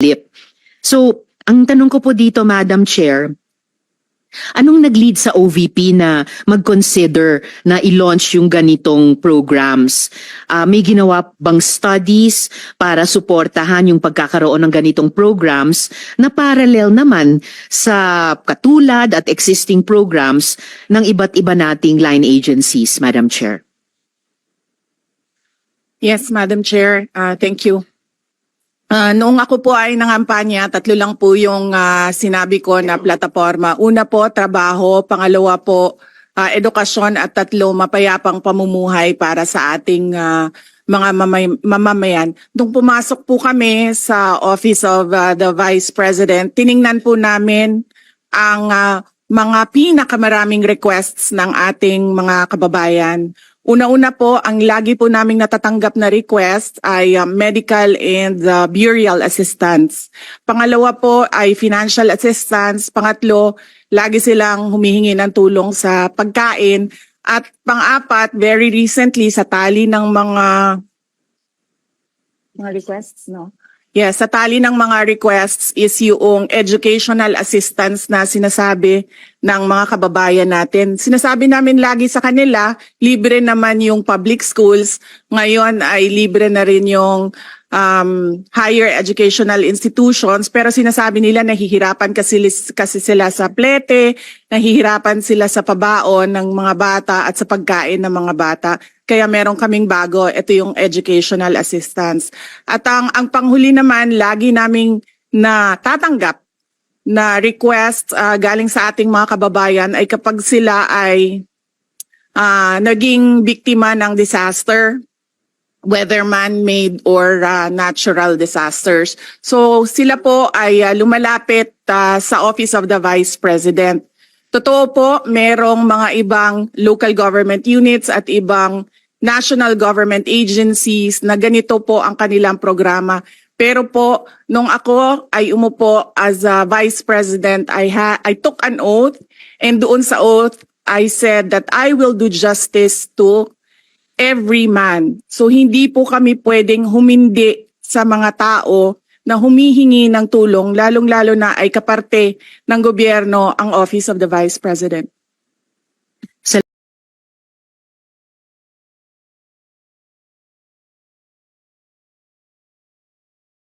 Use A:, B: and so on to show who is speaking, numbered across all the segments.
A: lip. So, ang tanong ko po dito, Madam Chair, anong nag-lead sa OVP na mag-consider na i-launch yung ganitong programs? Ah, may ginawa bang studies para suportahan yung pagkakaroon ng ganitong programs na parallel naman sa katulad at existing programs ng iba't iba nating line agencies, Madam Chair?
B: Yes, Madam Chair. Uh, thank you. Uh, noong ako po ay nangampanya, tatlo lang po yung ah, sinabi ko na plataforma. Una po, trabaho. Pangalawa po, ah, edukasyon. At tatlo, mapayapang pamumuhay para sa ating ah, mga mamay- mamamayan. Nung pumasok po kami sa Office of ah, the Vice President, tiningnan po namin ang ah, mga pinakamaraming requests ng ating mga kababayan. Una-una po, ang lagi po naming natatanggap na request ay uh, medical and uh, burial assistance. Pangalawa po ay financial assistance. Pangatlo, lagi silang humihingi ng tulong sa pagkain. At pang-apat, very recently sa tali ng mga mga requests, no? Yes, sa tali ng mga requests is yung educational assistance na sinasabi ng mga kababayan natin. Sinasabi namin lagi sa kanila, libre naman yung public schools. Ngayon ay libre na rin yung um, higher educational institutions. Pero sinasabi nila nahihirapan kasi, kasi sila sa plete, nahihirapan sila sa pabaon ng mga bata at sa pagkain ng mga bata. Kaya meron kaming bago, ito yung educational assistance. At ang, ang panghuli naman, lagi naming na tatanggap na request ah, galing sa ating mga kababayan ay kapag sila ay ah, naging biktima ng disaster, whether man-made or ah, natural disasters. So sila po ay ah, lumalapit ah, sa Office of the Vice President. Totoo po, merong mga ibang local government units at ibang national government agencies na ganito po ang kanilang programa. Pero po, nung ako ay umupo as a vice president, I, ha I took an oath and doon sa oath, I said that I will do justice to every man. So hindi po kami pwedeng humindi sa mga tao na humihingi ng tulong, lalong-lalo na ay kaparte ng gobyerno ang Office of the Vice President.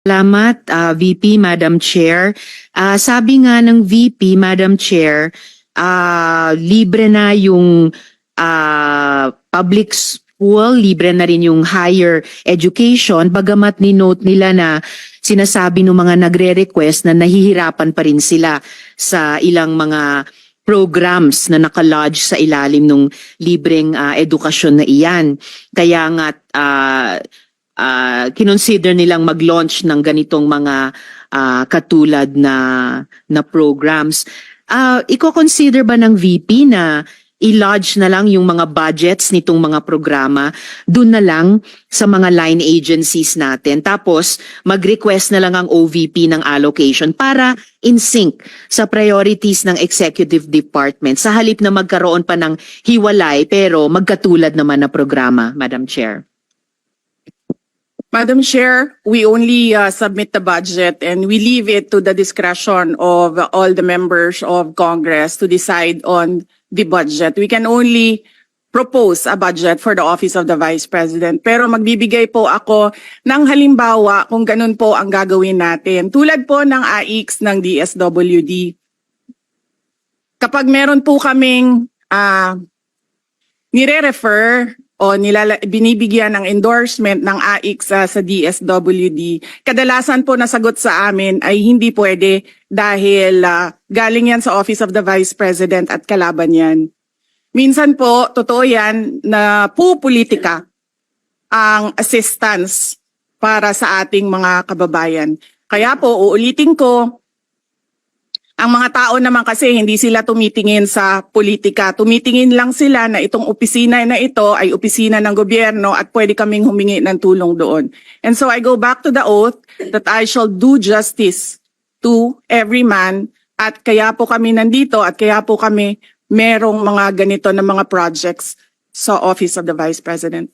A: Salamat, ah, VP, Madam Chair. Ah, sabi nga ng VP, Madam Chair, ah, libre na yung ah, public school, libre na rin yung higher education, bagamat ni-note nila na sinasabi ng mga nagre-request na nahihirapan pa rin sila sa ilang mga programs na nakalodge sa ilalim ng libreng ah, edukasyon na iyan. Kaya nga ah, ah, kinonsider nilang mag-launch ng ganitong mga ah, katulad na na programs. Ah, iko-consider ba ng VP na i-lodge na lang yung mga budgets nitong mga programa dun na lang sa mga line agencies natin. Tapos, mag-request na lang ang OVP ng allocation para in sync sa priorities ng executive department sa halip na magkaroon pa ng hiwalay pero magkatulad naman na programa, Madam Chair.
B: Madam Chair, we only uh, submit the budget and we leave it to the discretion of all the members of Congress to decide on the budget. We can only propose a budget for the Office of the Vice President. Pero magbibigay po ako ng halimbawa kung ganun po ang gagawin natin. Tulad po ng AIX ng DSWD. Kapag meron po kaming ah, nire-refer o nilala, binibigyan ng endorsement ng AIC sa, sa DSWD, kadalasan po nasagot sa amin ay hindi pwede dahil ah, galing yan sa Office of the Vice President at kalaban yan. Minsan po, totoo yan na pupolitika ang assistance para sa ating mga kababayan. Kaya po, uulitin ko, ang mga tao naman kasi hindi sila tumitingin sa politika. Tumitingin lang sila na itong opisina na ito ay opisina ng gobyerno at pwede kaming humingi ng tulong doon. And so I go back to the oath that I shall do justice to every man at kaya po kami nandito at kaya po kami merong mga ganito na mga projects sa Office of the Vice President.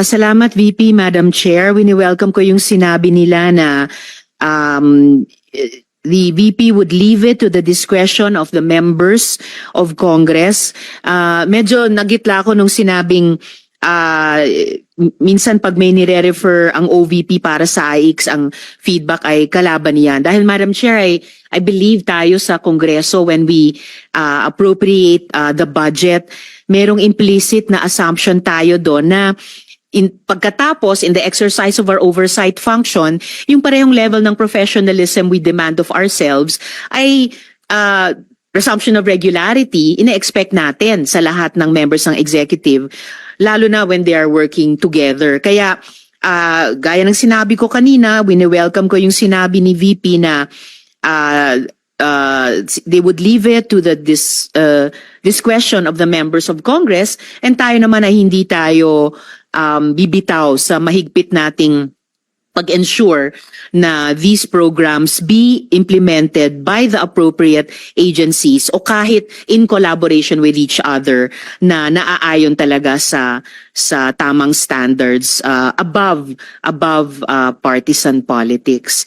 A: Ah, salamat VP, Madam Chair. Wini-welcome ko yung sinabi nila na um, the VP would leave it to the discretion of the members of Congress. Ah, medyo nagitla ako nung sinabing m- minsan pag may nire-refer ang OVP para sa IX, ang feedback ay kalaban niyan. Dahil Madam Chair, I, I believe tayo sa Kongreso when we ah, appropriate ah, the budget, merong implicit na assumption tayo doon na in pagkatapos in the exercise of our oversight function, yung parehong level ng professionalism we demand of ourselves ay uh, resumption of regularity ina-expect natin sa lahat ng members ng executive lalo na when they are working together. Kaya ah, gaya ng sinabi ko kanina, wini-welcome ko yung sinabi ni VP na uh, uh, they would leave it to the dis, uh, discretion of the members of Congress and tayo naman ay hindi tayo um, bibitaw sa mahigpit nating pag-ensure na these programs be implemented by the appropriate agencies o kahit in collaboration with each other na naaayon talaga sa sa tamang standards uh, above above uh, partisan politics.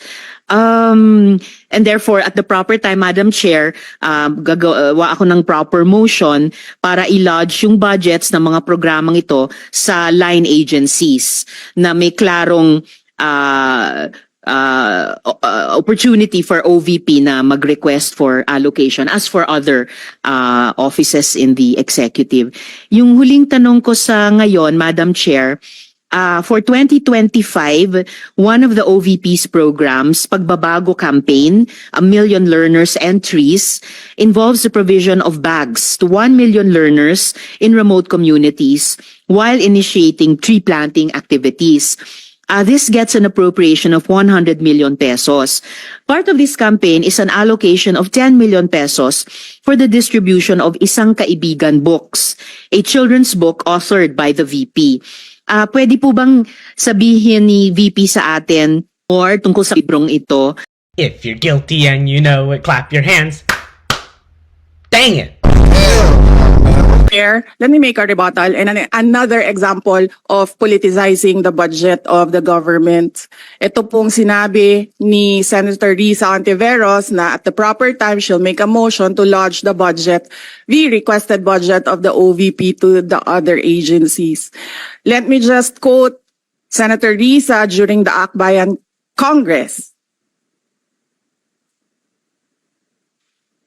A: Um, and therefore, at the proper time, Madam Chair, um, gagawa ako ng proper motion para i-lodge yung budgets ng mga programang ito sa line agencies na may klarong uh, uh, uh, opportunity for OVP na mag-request for allocation as for other uh, offices in the executive. Yung huling tanong ko sa ngayon, Madam Chair, uh, for 2025, one of the OVP's programs, Pagbabago Campaign, A Million Learners Entries, involves the provision of bags to 1 million learners in remote communities while initiating tree planting activities. Uh, this gets an appropriation of 100 million pesos. Part of this campaign is an allocation of 10 million pesos for the distribution of Isang Kaibigan Books, a children's book authored by the VP. Ah, pwede po bang sabihin ni VP sa atin or tungkol sa librong ito?
C: If you're guilty and you know it, clap your hands. Dang it!
B: Chair, let me make a rebuttal and an- another example of politicizing the budget of the government. Ito pong sinabi ni Senator Risa Ontiveros na at the proper time she'll make a motion to lodge the budget, the requested budget of the OVP to the other agencies. Let me just quote Senator Risa during the Akbayan Congress.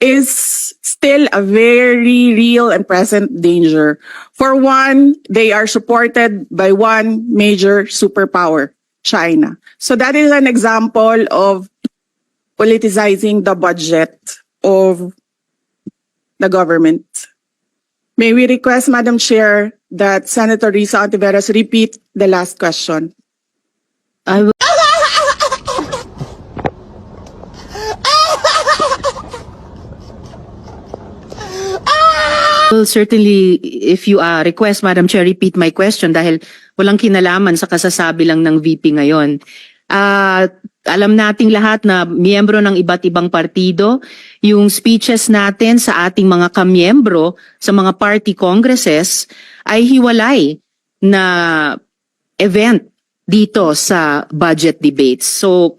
B: is still a very real and present danger. For one, they are supported by one major superpower, China. So that is an example of politicizing the budget of the government. May we request, Madam Chair, that Senator Risa Ontiveros repeat the last question?
A: I will Well, certainly, if you uh, request, Madam Chair, repeat my question dahil walang kinalaman sa kasasabi lang ng VP ngayon. Ah, alam nating lahat na miyembro ng iba't ibang partido, yung speeches natin sa ating mga kamiyembro sa mga party congresses ay hiwalay na event dito sa budget debates. So,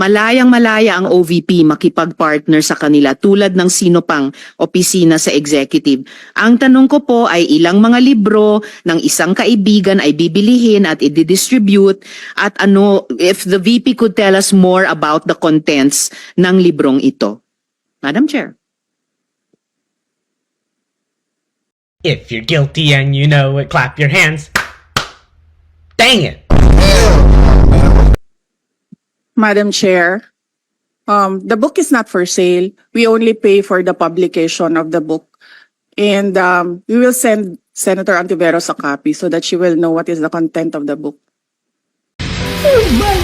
A: malayang malaya ang OVP makipag-partner sa kanila tulad ng sino pang opisina sa executive. Ang tanong ko po ay ilang mga libro ng isang kaibigan ay bibilihin at i-distribute at ano, if the VP could tell us more about the contents ng librong ito. Madam Chair.
C: If you're guilty and you know it, clap your hands. Dang it!
B: Madam Chair, um, the book is not for sale. We only pay for the publication of the book. And um, we will send Senator Antiveros a copy so that she will know what is the content of the book.
A: Oh,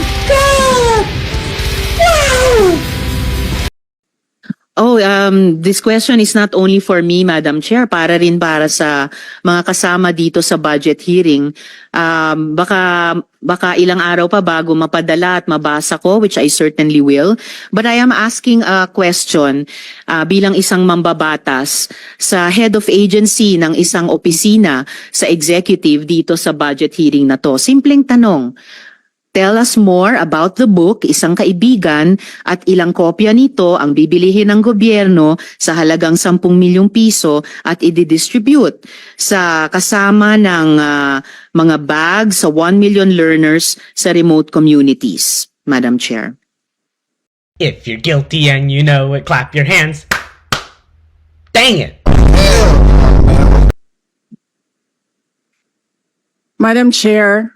A: um, this question is not only for me, Madam Chair, para rin para sa mga kasama dito sa budget hearing. Um, baka, baka ilang araw pa bago mapadala at mabasa ko, which I certainly will. But I am asking a question uh, bilang isang mambabatas sa head of agency ng isang opisina sa executive dito sa budget hearing na to. Simpleng tanong. Tell us more about the book, isang kaibigan, at ilang kopya nito ang bibilihin ng gobyerno sa halagang 10 milyong piso at i-distribute sa kasama ng ah, mga bag sa 1 million learners sa remote communities. Madam Chair.
C: If you're guilty and you know it, clap your hands. Dang it!
B: Madam Chair,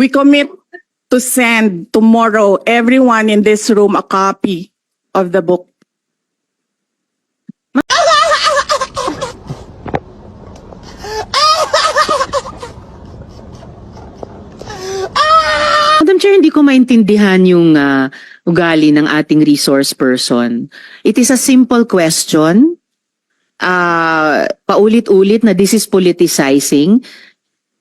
B: we commit to send tomorrow everyone in this room a copy of the book.
A: Madam Chair, hindi ko maintindihan yung ah, ugali ng ating resource person. It is a simple question. Ah, paulit-ulit na this is politicizing.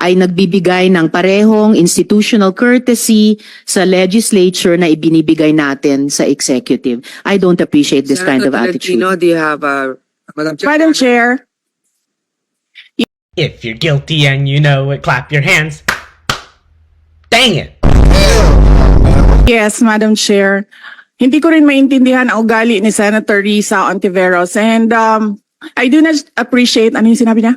A: ay nagbibigay ng parehong institutional courtesy sa legislature na ibinibigay natin sa executive. I don't appreciate this kind of
D: Senator
A: attitude.
D: Tolentino, do you have uh, Madam Chair?
B: Madam Chair,
C: If you're guilty and you know it, clap your hands. Dang it!
B: yes, Madam Chair. Hindi ko rin maintindihan ang ugali ni Senator Risa Ontiveros and um, I do not appreciate, ano yung sinabi niya?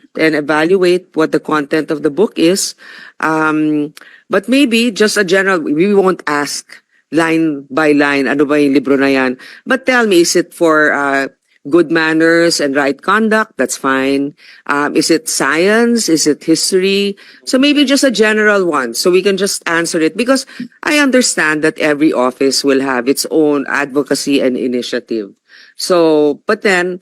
D: and evaluate what the content of the book is. Um, but maybe just a general, we won't ask line by line, ano ba yung libro na yan. But tell me, is it for uh, good manners and right conduct? That's fine. Um, is it science? Is it history? So maybe just a general one, so we can just answer it. Because I understand that every office will have its own advocacy and initiative. So, but then,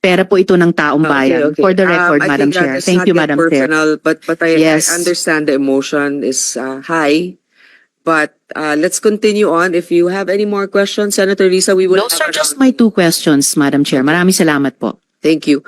A: Pera po ito ng taong bayan. For the record,
D: Um,
A: Madam Chair. Thank you, Madam Chair.
D: But, but I,
A: Yes.
D: I understand the emotion is uh, high. But uh, let's continue on. If you have any more questions, Senator Risa, we will.
A: Those are just my two questions, Madam Chair. Maraming salamat po.
D: Thank you.